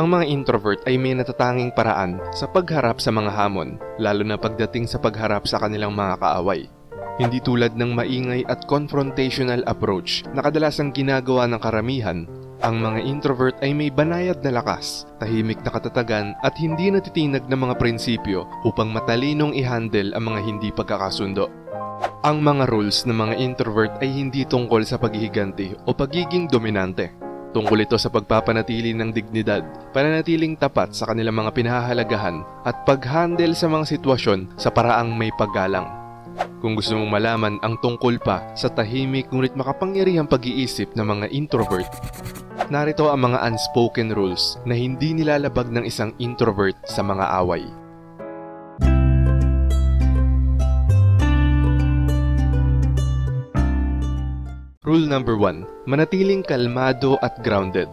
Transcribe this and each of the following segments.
Ang mga introvert ay may natatanging paraan sa pagharap sa mga hamon, lalo na pagdating sa pagharap sa kanilang mga kaaway. Hindi tulad ng maingay at confrontational approach na kadalasang ginagawa ng karamihan, ang mga introvert ay may banayad na lakas, tahimik na katatagan at hindi natitinag ng mga prinsipyo upang matalinong i-handle ang mga hindi pagkakasundo. Ang mga rules ng mga introvert ay hindi tungkol sa paghihiganti o pagiging dominante. Tungkol ito sa pagpapanatili ng dignidad, pananatiling tapat sa kanilang mga pinahahalagahan at pag-handle sa mga sitwasyon sa paraang may paggalang. Kung gusto mong malaman ang tungkol pa sa tahimik ngunit makapangyarihang pag-iisip ng mga introvert, narito ang mga unspoken rules na hindi nilalabag ng isang introvert sa mga away. Rule number 1. Manatiling kalmado at grounded.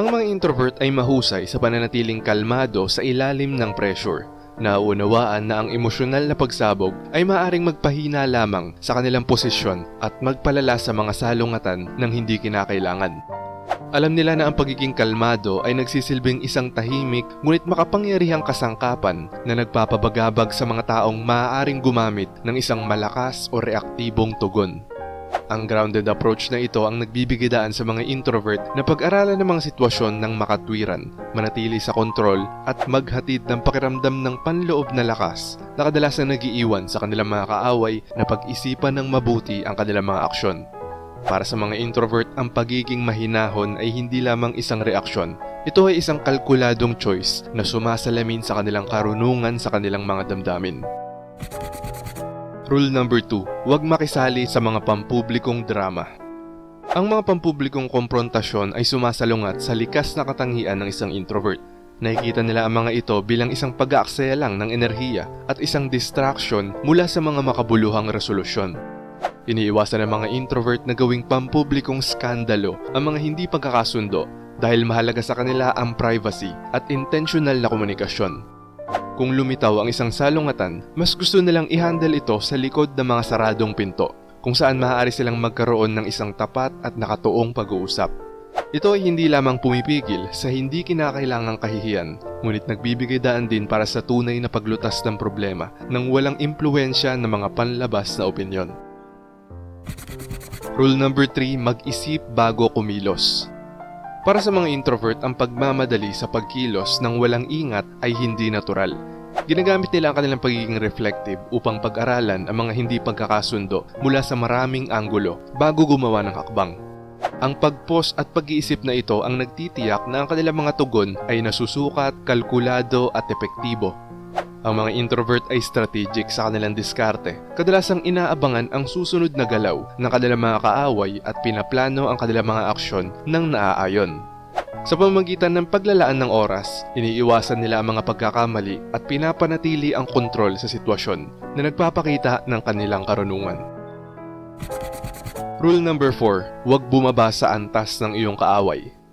Ang mga introvert ay mahusay sa pananatiling kalmado sa ilalim ng pressure. Nauunawaan na ang emosyonal na pagsabog ay maaring magpahina lamang sa kanilang posisyon at magpalala sa mga salungatan ng hindi kinakailangan. Alam nila na ang pagiging kalmado ay nagsisilbing isang tahimik ngunit makapangyarihang kasangkapan na nagpapabagabag sa mga taong maaaring gumamit ng isang malakas o reaktibong tugon. Ang grounded approach na ito ang nagbibigay daan sa mga introvert na pag-aralan ng mga sitwasyon ng makatwiran, manatili sa kontrol at maghatid ng pakiramdam ng panloob na lakas na kadalasan nagiiwan sa kanilang mga kaaway na pag-isipan ng mabuti ang kanilang mga aksyon. Para sa mga introvert, ang pagiging mahinahon ay hindi lamang isang reaksyon. Ito ay isang kalkuladong choice na sumasalamin sa kanilang karunungan sa kanilang mga damdamin. Rule number 2, huwag makisali sa mga pampublikong drama. Ang mga pampublikong komprontasyon ay sumasalungat sa likas na katangian ng isang introvert. Nakikita nila ang mga ito bilang isang pag-aaksaya lang ng enerhiya at isang distraction mula sa mga makabuluhang resolusyon. Iniiwasan ng mga introvert na gawing pampublikong skandalo ang mga hindi pagkakasundo dahil mahalaga sa kanila ang privacy at intentional na komunikasyon. Kung lumitaw ang isang salungatan, mas gusto nilang i-handle ito sa likod ng mga saradong pinto, kung saan maaari silang magkaroon ng isang tapat at nakatuong pag-uusap. Ito ay hindi lamang pumipigil sa hindi kinakailangang kahihiyan, ngunit nagbibigay daan din para sa tunay na paglutas ng problema nang walang impluensya ng mga panlabas na opinyon. Rule number 3, mag-isip bago kumilos. Para sa mga introvert, ang pagmamadali sa pagkilos ng walang ingat ay hindi natural. Ginagamit nila ang kanilang pagiging reflective upang pag-aralan ang mga hindi pagkakasundo mula sa maraming anggulo bago gumawa ng hakbang. Ang pag-pause at pag-iisip na ito ang nagtitiyak na ang kanilang mga tugon ay nasusukat, kalkulado at epektibo. Ang mga introvert ay strategic sa kanilang diskarte. Kadalasang inaabangan ang susunod na galaw ng kanilang mga kaaway at pinaplano ang kanilang mga aksyon ng naaayon. Sa pamamagitan ng paglalaan ng oras, iniiwasan nila ang mga pagkakamali at pinapanatili ang kontrol sa sitwasyon na nagpapakita ng kanilang karunungan. Rule number 4, huwag bumaba sa antas ng iyong kaaway.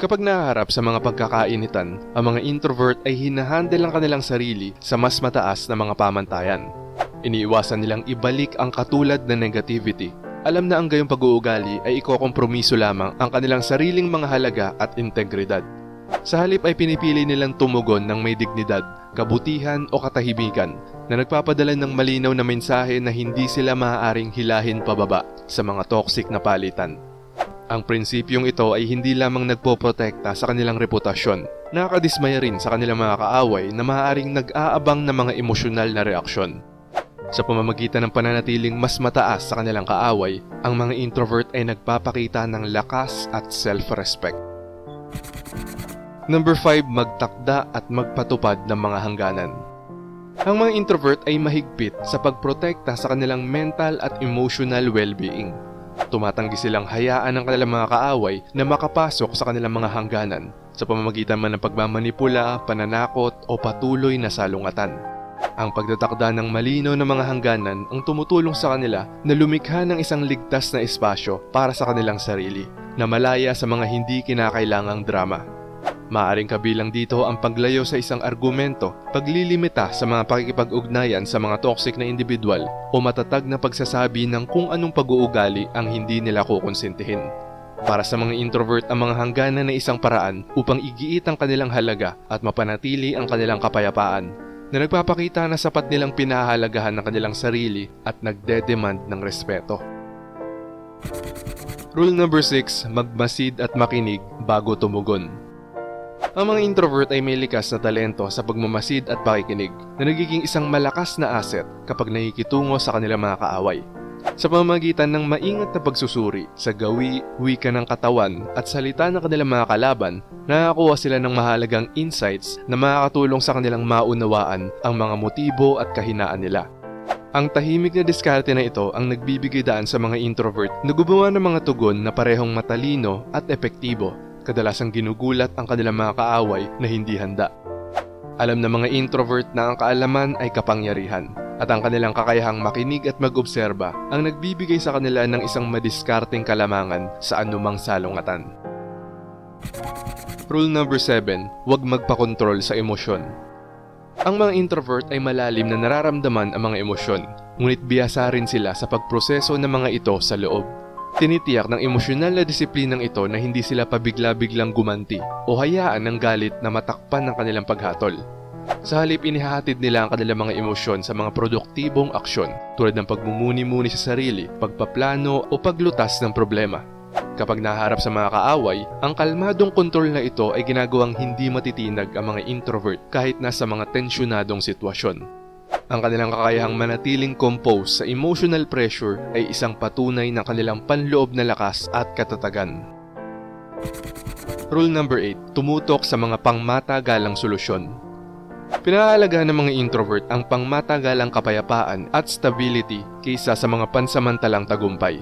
Kapag nahaharap sa mga pagkakainitan, ang mga introvert ay hinahandle ang kanilang sarili sa mas mataas na mga pamantayan. Iniiwasan nilang ibalik ang katulad na negativity. Alam na ang gayong pag-uugali ay ikokompromiso lamang ang kanilang sariling mga halaga at integridad. Sa halip ay pinipili nilang tumugon ng may dignidad, kabutihan o katahimikan na nagpapadala ng malinaw na mensahe na hindi sila maaaring hilahin pababa sa mga toxic na palitan. Ang prinsipyong ito ay hindi lamang nagpoprotekta sa kanilang reputasyon, nakakadismaya rin sa kanilang mga kaaway na maaaring nag-aabang ng mga emosyonal na reaksyon. Sa pamamagitan ng pananatiling mas mataas sa kanilang kaaway, ang mga introvert ay nagpapakita ng lakas at self-respect. Number 5, magtakda at magpatupad ng mga hangganan. Ang mga introvert ay mahigpit sa pagprotekta sa kanilang mental at emotional well-being. Tumatanggi silang hayaan ng kanilang mga kaaway na makapasok sa kanilang mga hangganan sa pamamagitan man ng pagmamanipula, pananakot o patuloy na salungatan. Ang pagtatakda ng malinaw na mga hangganan ang tumutulong sa kanila na lumikha ng isang ligtas na espasyo para sa kanilang sarili na malaya sa mga hindi kinakailangang drama. Maaring kabilang dito ang paglayo sa isang argumento, paglilimita sa mga pakikipag-ugnayan sa mga toxic na individual o matatag na pagsasabi ng kung anong pag-uugali ang hindi nila kukonsintihin. Para sa mga introvert, ang mga hangganan na isang paraan upang igiit ang kanilang halaga at mapanatili ang kanilang kapayapaan na nagpapakita na sapat nilang pinahahalagahan ng kanilang sarili at nagde-demand ng respeto. Rule number 6, magmasid at makinig bago tumugon. Ang mga introvert ay may likas na talento sa pagmamasid at pakikinig na nagiging isang malakas na asset kapag nakikitungo sa kanilang mga kaaway. Sa pamamagitan ng maingat na pagsusuri sa gawi, wika ng katawan at salita ng kanilang mga kalaban, nakakuha sila ng mahalagang insights na makakatulong sa kanilang maunawaan ang mga motibo at kahinaan nila. Ang tahimik na diskarte na ito ang nagbibigay daan sa mga introvert na gumawa ng mga tugon na parehong matalino at epektibo, kadalasang ginugulat ang kanilang mga kaaway na hindi handa. Alam ng mga introvert na ang kaalaman ay kapangyarihan at ang kanilang kakayahang makinig at mag-obserba ang nagbibigay sa kanila ng isang madiskarteng kalamangan sa anumang salungatan. Rule number 7, huwag magpakontrol sa emosyon. Ang mga introvert ay malalim na nararamdaman ang mga emosyon, ngunit biyasa rin sila sa pagproseso ng mga ito sa loob. Tinitiyak ng emosyonal na disiplinang ito na hindi sila pabigla-biglang gumanti o hayaan ng galit na matakpan ng kanilang paghatol. Sa halip inihahatid nila ang kanilang mga emosyon sa mga produktibong aksyon tulad ng pagmumuni-muni sa sarili, pagpaplano o paglutas ng problema. Kapag naharap sa mga kaaway, ang kalmadong kontrol na ito ay ginagawang hindi matitinag ang mga introvert kahit nasa mga tensyonadong sitwasyon. Ang kanilang kakayahang manatiling compose sa emotional pressure ay isang patunay ng kanilang panloob na lakas at katatagan. Rule number 8, tumutok sa mga pangmatagalang solusyon. Pinahalagaan ng mga introvert ang pangmatagalang kapayapaan at stability kaysa sa mga pansamantalang tagumpay.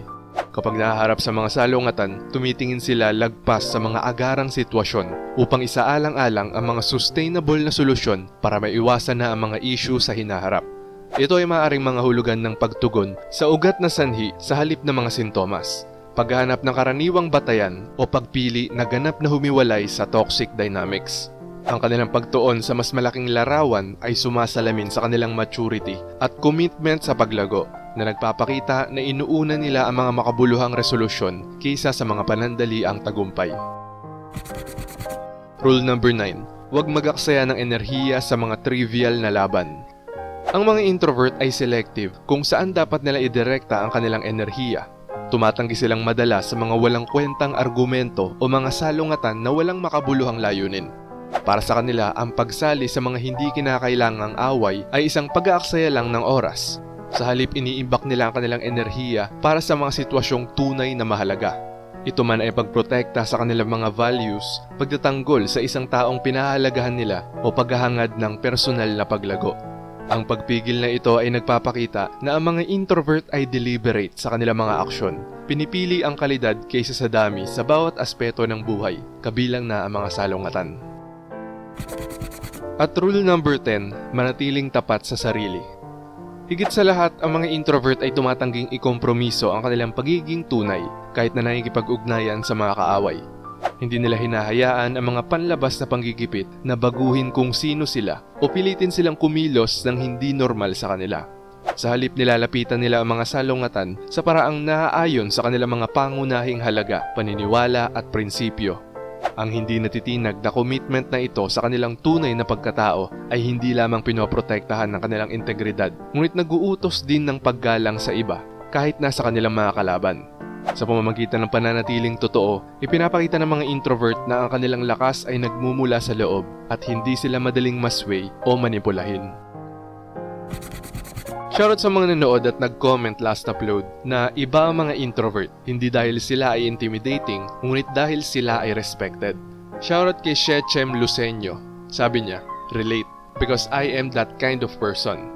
Kapag nahaharap sa mga salungatan, tumitingin sila lagpas sa mga agarang sitwasyon upang isaalang-alang ang mga sustainable na solusyon para maiwasan na ang mga issue sa hinaharap. Ito ay maaaring mga hulugan ng pagtugon sa ugat na sanhi sa halip ng mga sintomas, paghanap ng karaniwang batayan o pagpili na ganap na humiwalay sa toxic dynamics. Ang kanilang pagtuon sa mas malaking larawan ay sumasalamin sa kanilang maturity at commitment sa paglago na nagpapakita na inuuna nila ang mga makabuluhang resolusyon kaysa sa mga panandaliang tagumpay. Rule number 9. Huwag magaksaya ng enerhiya sa mga trivial na laban. Ang mga introvert ay selective kung saan dapat nila idirekta ang kanilang enerhiya. Tumatanggi silang madalas sa mga walang kwentang argumento o mga salungatan na walang makabuluhang layunin. Para sa kanila, ang pagsali sa mga hindi kinakailangang away ay isang pag-aaksaya lang ng oras. Sa halip iniimbak nila ang kanilang enerhiya para sa mga sitwasyong tunay na mahalaga. Ito man ay pagprotekta sa kanilang mga values, pagtatanggol sa isang taong pinahalagahan nila o paghahangad ng personal na paglago. Ang pagpigil na ito ay nagpapakita na ang mga introvert ay deliberate sa kanilang mga aksyon. Pinipili ang kalidad kaysa sa dami sa bawat aspeto ng buhay, kabilang na ang mga salungatan. At rule number 10, manatiling tapat sa sarili. Higit sa lahat, ang mga introvert ay tumatangging ikompromiso ang kanilang pagiging tunay kahit na nakikipag-ugnayan sa mga kaaway. Hindi nila hinahayaan ang mga panlabas na panggigipit na baguhin kung sino sila o pilitin silang kumilos ng hindi normal sa kanila. Sa halip nilalapitan nila ang mga salungatan sa paraang naaayon sa kanilang mga pangunahing halaga, paniniwala at prinsipyo. Ang hindi natitinag na commitment na ito sa kanilang tunay na pagkatao ay hindi lamang pinoprotektahan ng kanilang integridad, ngunit naguutos din ng paggalang sa iba kahit nasa kanilang mga kalaban. Sa pamamagitan ng pananatiling totoo, ipinapakita ng mga introvert na ang kanilang lakas ay nagmumula sa loob at hindi sila madaling masway o manipulahin. Shoutout sa mga nanood at nag-comment last upload na iba ang mga introvert, hindi dahil sila ay intimidating, ngunit dahil sila ay respected. Shoutout kay Shechem Lucenio. Sabi niya, relate, because I am that kind of person.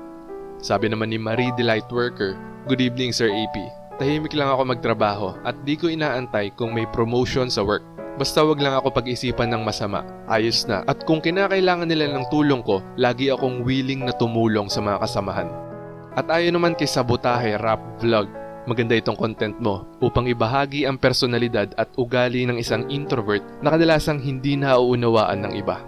Sabi naman ni Marie Delight Worker, Good evening Sir AP. Tahimik lang ako magtrabaho at di ko inaantay kung may promotion sa work. Basta wag lang ako pag-isipan ng masama. Ayos na. At kung kinakailangan nila ng tulong ko, lagi akong willing na tumulong sa mga kasamahan. At ayon naman kay Sabotahe Rap Vlog, maganda itong content mo upang ibahagi ang personalidad at ugali ng isang introvert na kadalasang hindi nauunawaan ng iba.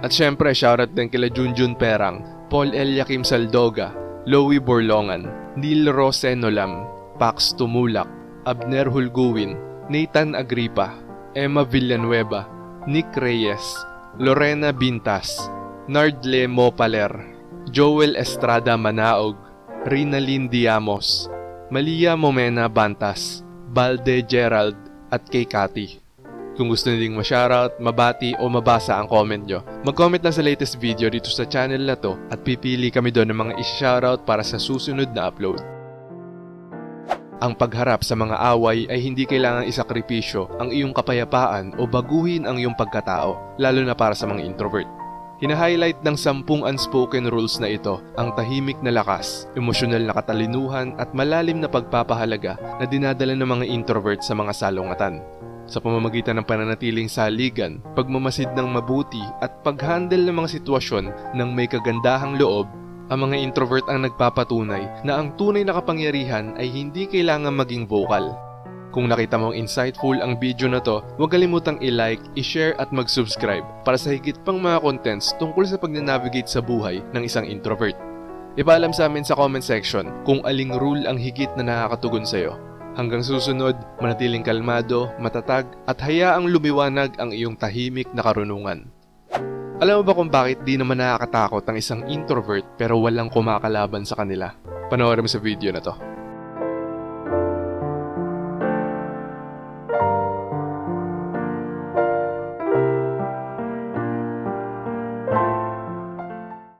At syempre, shoutout din kila Junjun Perang, Paul Eliakim Saldoga, Lowy Borlongan, Neil Rose Nolam, Pax Tumulak, Abner Hulguwin, Nathan Agripa, Emma Villanueva, Nick Reyes, Lorena Bintas, Nardle Mopaler, Joel Estrada Manaog, Rinalyn Diamos, Malia Momena Bantas, Balde Gerald at kay Cathy. Kung gusto niling ma-shoutout, mabati o mabasa ang comment nyo, mag-comment lang sa latest video dito sa channel na to at pipili kami doon ng mga isi-shoutout para sa susunod na upload. Ang pagharap sa mga away ay hindi kailangang isakripisyo ang iyong kapayapaan o baguhin ang iyong pagkatao, lalo na para sa mga introvert. Hina-highlight ng sampung unspoken rules na ito ang tahimik na lakas, emosyonal na katalinuhan at malalim na pagpapahalaga na dinadala ng mga introvert sa mga salungatan. Sa pamamagitan ng pananatiling saligan, pagmamasid ng mabuti at pag-handle ng mga sitwasyon ng may kagandahang loob, ang mga introvert ang nagpapatunay na ang tunay na kapangyarihan ay hindi kailangan maging vocal. Kung nakita mong insightful ang video na to, huwag kalimutang i-like, i-share at mag-subscribe para sa higit pang mga contents tungkol sa pag-navigate sa buhay ng isang introvert. Ipaalam sa amin sa comment section kung aling rule ang higit na nakakatugon sa'yo. Hanggang susunod, manatiling kalmado, matatag at hayaang lumiwanag ang iyong tahimik na karunungan. Alam mo ba kung bakit di naman nakakatakot ang isang introvert pero walang kumakalaban sa kanila? Panoorin mo sa video na to.